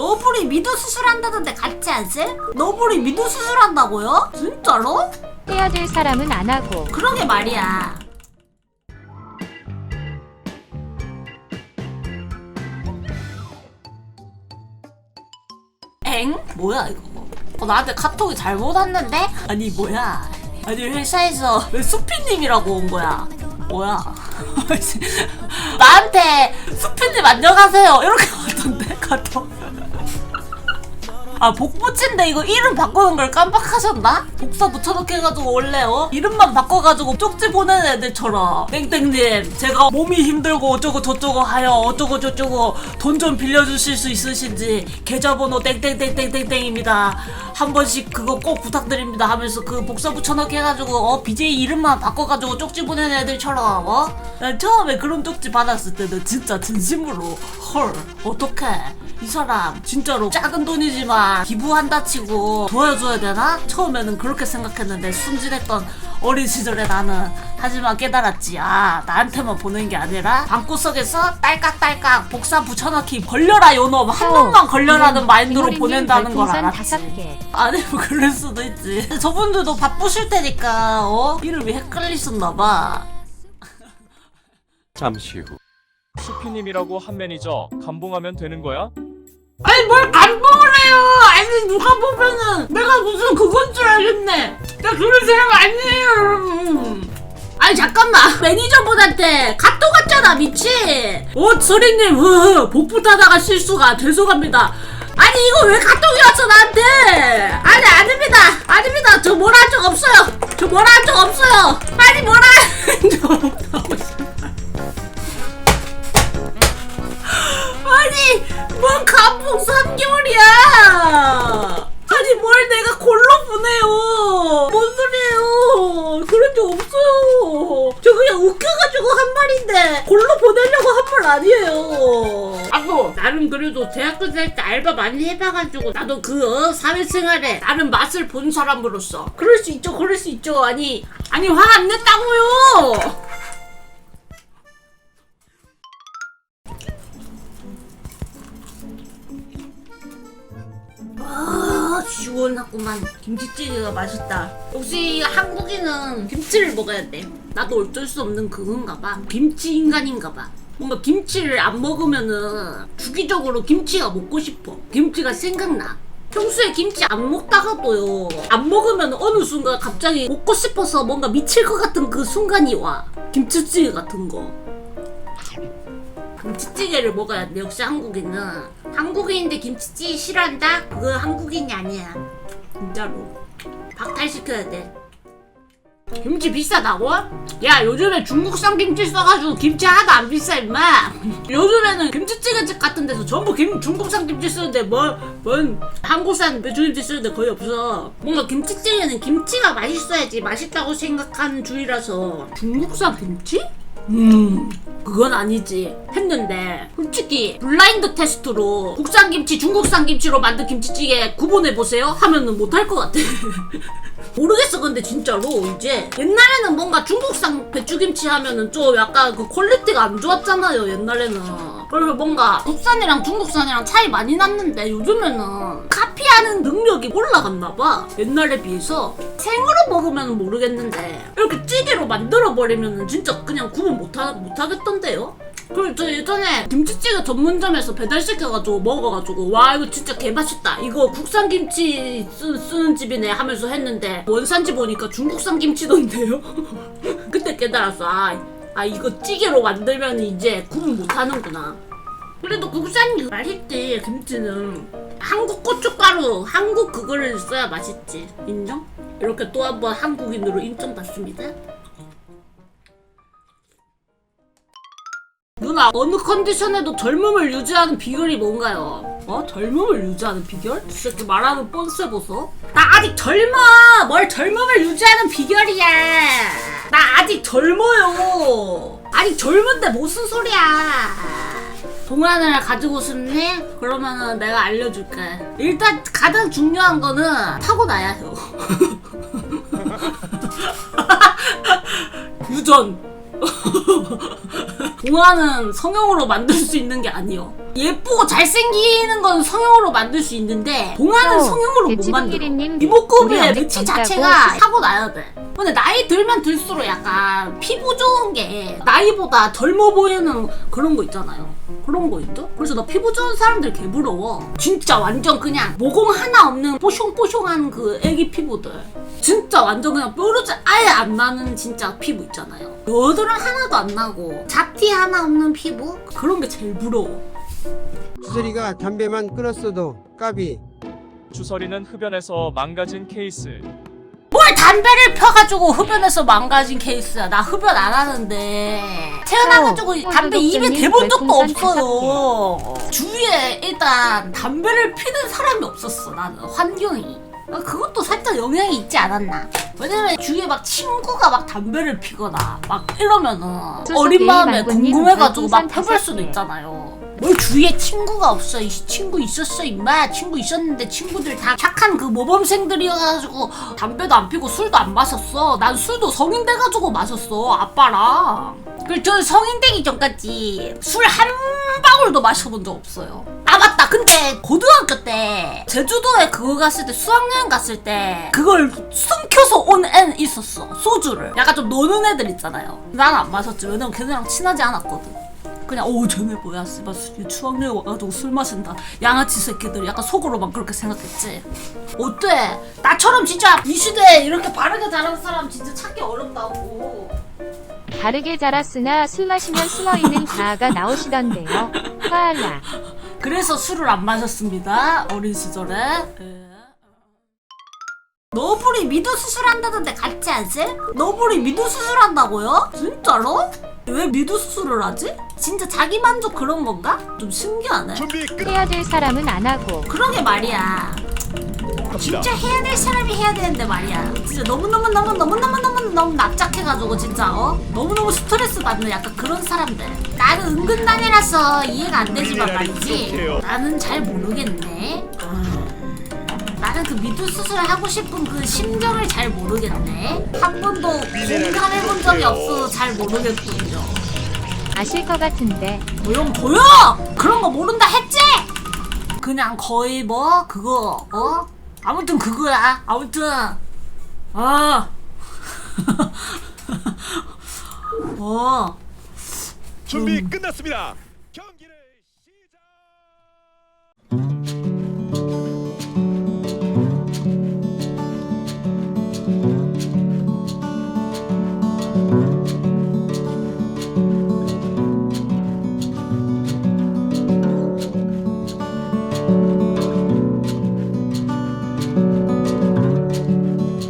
너블이 미도 수술한다던데 같지 않으세요? 너블이 미도 수술한다고요? 진짜로? 해야 될 사람은 안 하고 그러게 말이야. 엥? 뭐야 이거? 어, 나한테 카톡이 잘못 왔는데? 아니 뭐야? 아니 회사에서 왜 수피님이라고 온 거야? 뭐야? 나한테 수피님 안녕하세요 이렇게 왔던데 카톡. 아 복붙인데 이거 이름 바꾸는 걸 깜빡하셨나? 복사 붙여넣기 해가지고 원래 어? 이름만 바꿔가지고 쪽지 보내는 애들처럼 땡땡님 제가 몸이 힘들고 어쩌고 저쩌고 하여 어쩌고 저쩌고 돈 좀 빌려주실 수 있으신지 계좌번호 땡땡땡땡땡땡입니다 한 번씩 그거 꼭 부탁드립니다 하면서 그 복사 붙여넣기 해가지고 어 BJ 이름만 바꿔가지고 쪽지 보내는 애들처럼 어? 난 처음에 그런 쪽지 받았을 때는 진짜 진심으로 헐 어떡해 이 사람 진짜로 작은 돈이지만 기부한다 치고 도와줘야 되나? 처음에는 그렇게 생각했는데 순진했던 어린 시절의 나는 하지만 깨달았지 아 나한테만 보낸 게 아니라 방구석에서 딸깍딸깍 복사 붙여넣기 걸려라 요놈 한 번만 걸려라는 마인드로 보낸다는 걸 알았지. 아니 뭐 그럴 수도 있지 저분들도 바쁘실 테니까 어? 이름이 헷갈리셨나봐 잠시 후. 수피님이라고 한 매니저 감봉하면 되는 거야? 아니 뭘 감동을 해요? 아니 누가 보면은 내가 무슨 그건 줄 알겠네. 나 그런 사람 아니에요 여러분. 아니 잠깐만. 매니저분한테 카톡 왔잖아 미친. 어 서리님 으 복붙하다가 실수가 죄송합니다. 아니 이거 왜 카톡이 왔어 나한테? 아니 아닙니다. 아닙니다. 저 뭐라 한 적 없어요. 저 뭐라 한 적 없어요. 아니 뭐라. 한적 없다고 뭔 감봉 3개월이야. 아니 뭘 내가 골로 보내요. 뭔 소리예요. 그런 적 없어요. 저 그냥 웃겨가지고 한 말인데 골로 보내려고 한 말 아니에요. 아고 나름 그래도 대학교 다닐 때 알바 많이 해봐가지고 나도 그 어, 사회생활에 나름 맛을 본 사람으로서. 그럴 수 있죠 그럴 수 있죠. 아니 아니 화 안 냈다고요 아 시원하구만. 김치찌개가 맛있다. 역시 한국인은 김치를 먹어야 돼. 나도 어쩔 수 없는 그건가 봐. 김치 인간인가 봐. 뭔가 김치를 안 먹으면은 주기적으로 김치가 먹고 싶어. 김치가 생각나. 평소에 김치 안 먹다가도요. 안 먹으면 어느 순간 갑자기 먹고 싶어서 뭔가 미칠 것 같은 그 순간이 와. 김치찌개 같은 거 김치찌개를 먹어야 돼. 역시 한국인은. 한국인인데 김치찌개 싫어한다? 그거 한국인이 아니야. 진짜로. 박탈시켜야 돼. 김치 비싸다고? 야 요즘에 중국산 김치 써가지고 김치 하나도 안 비싸 임마. 요즘에는 김치찌개집 같은 데서 전부 김, 중국산 김치 쓰는데 뭐, 뭔 한국산 배추김치 쓰는데 거의 없어. 뭔가 김치찌개는 김치가 맛있어야지 맛있다고 생각하는 주의라서. 중국산 김치? 음 그건 아니지. 했는데 솔직히 블라인드 테스트로 국산 김치 중국산 김치로 만든 김치찌개 구분해 보세요 하면은 못할 것 같아. 모르겠어 근데 진짜로 이제 옛날에는 뭔가 중국산 배추김치 하면은 좀 약간 그 퀄리티가 안 좋았잖아요 옛날에는. 그래서 뭔가 국산이랑 중국산이랑 차이 많이 났는데 요즘에는 카피하는 능력이 올라갔나 봐. 옛날에 비해서 생으로 먹으면 모르겠는데 이렇게 찌개로 만들어 버리면은 진짜 그냥 구분 못하, 못하겠던데요? 그리고 저 예전에 김치찌개 전문점에서 배달시켜가지고 먹어가지고 와 이거 진짜 개맛있다. 이거 국산 김치 쓰, 쓰는 집이네 하면서 했는데 원산지 보니까 중국산 김치던데요? 그때 깨달았어. 아, 아 이거 찌개로 만들면 이제 구분 못하는구나. 그래도 국산 맛있지 김치는 한국 고춧가루 한국 그거를 써야 맛있지 인정? 이렇게 또 한 번 한국인으로 인정받습니다 누나 어느 컨디션에도 젊음을 유지하는 비결이 뭔가요? 어? 젊음을 유지하는 비결? 진짜 말하는 뻔세 보소 나 아직 젊어 뭘 젊음을 유지하는 비결이야 나 아직 젊어요 아직 젊은데 무슨 소리야 동안을 가지고 싶니? 그러면은 내가 알려줄게 일단 가장 중요한 거는 타고나야 해요 유전 동화는 성형으로 만들 수 있는 게 아니요. 예쁘고 잘생기는 건 성형으로 만들 수 있는데 동화는 또, 성형으로 못 만들어. 이목구비의 위치 자체가 타고 나야 돼. 근데 나이 들면 들수록 약간 피부 좋은 게 나이보다 젊어 보이는 그런 거 있잖아요. 그런 거 있죠? 그래서 나 피부 좋은 사람들 개 부러워. 진짜 완전 그냥 모공 하나 없는 뽀숑뽀숑한 그 애기 피부들. 진짜 완전 그냥 뾰루지 아예 안 나는 진짜 피부 있잖아요. 여드름 하나도 안 나고 잡티 하나 없는 피부? 그런 게 제일 부러워. 주설이가 담배만 끊었어도 까비 주설이는 흡연에서 망가진 케이스. 뭘 담배를 펴가지고 흡연해서 망가진 케이스야. 나 흡연 안 하는데 태어나가지고 어, 담배 어, 입에 구독자님 대본 적도 없어요. 주위에 일단 담배를 피는 사람이 없었어. 나는 환경이. 아, 그것도 살짝 영향이 있지 않았나? 왜냐면 주위에 막 친구가 막 담배를 피거나 막 이러면은 어린 마음에 궁금해가지고 막 펴볼 수도 개. 있잖아요. 뭘 주위에 친구가 없어. 이 친구 있었어, 임마. 친구 있었는데 친구들 다 착한 그 모범생들이어가지고 담배도 안 피고 술도 안 마셨어. 난 술도 성인 돼가지고 마셨어. 아빠랑. 그리고 저 성인 되기 전까지 술 한 방울도 마셔본 적 없어요. 아 맞다. 근데 고등학교 때 제주도에 그거 갔을 때 수학여행 갔을 때 그걸 숨겨서 온 애는 있었어. 소주를. 약간 좀 노는 애들 있잖아요. 난 안 마셨지. 왜냐면 걔네랑 친하지 않았거든. 그냥 오 쟤네 뭐야 씨발 추억여행 와가지고 술 마신다 양아치 새끼들 약간 속으로만 그렇게 생각했지 어때 나처럼 진짜 이 시대에 이렇게 바르게 자란 사람 진짜 찾기 어렵다고 다르게 자랐으나 술 마시면 숨어있는 자아가 나오시던데요. 화알라. 그래서 술을 안 마셨습니다 어린 시절에 예. 너블이 미도 수술한다던데 같지 않지? 너블이 미도 수술한다고요? 진짜로? 왜 미도 수술을 하지? 진짜 자기 만족 그런 건가? 좀 신기하네 준비 끝. 해야 될 사람은 안 하고. 그러게 말이야. 진짜 해야 될 사람이 해야 되는데 말이야. 진짜 너무너무너무 너무너무너무 너무 납작해가지고 진짜 어? 너무너무 스트레스 받는 약간 그런 사람들. 나는 은근단이라서 이해가 안 되지만 말이지. 나는 잘 모르겠네. 음, 나는 그 미두 수술을 하고 싶은 그 심정을 잘 모르겠네. 한 번도 공감해본 적이 없어서 잘 모르겠군요. 아실 것 같은데. 조용 조용! 그런 거 모른다 했지? 그냥 거의 뭐 그거 어? 아무튼 그거야 아무튼 아 어. 준비 끝났습니다.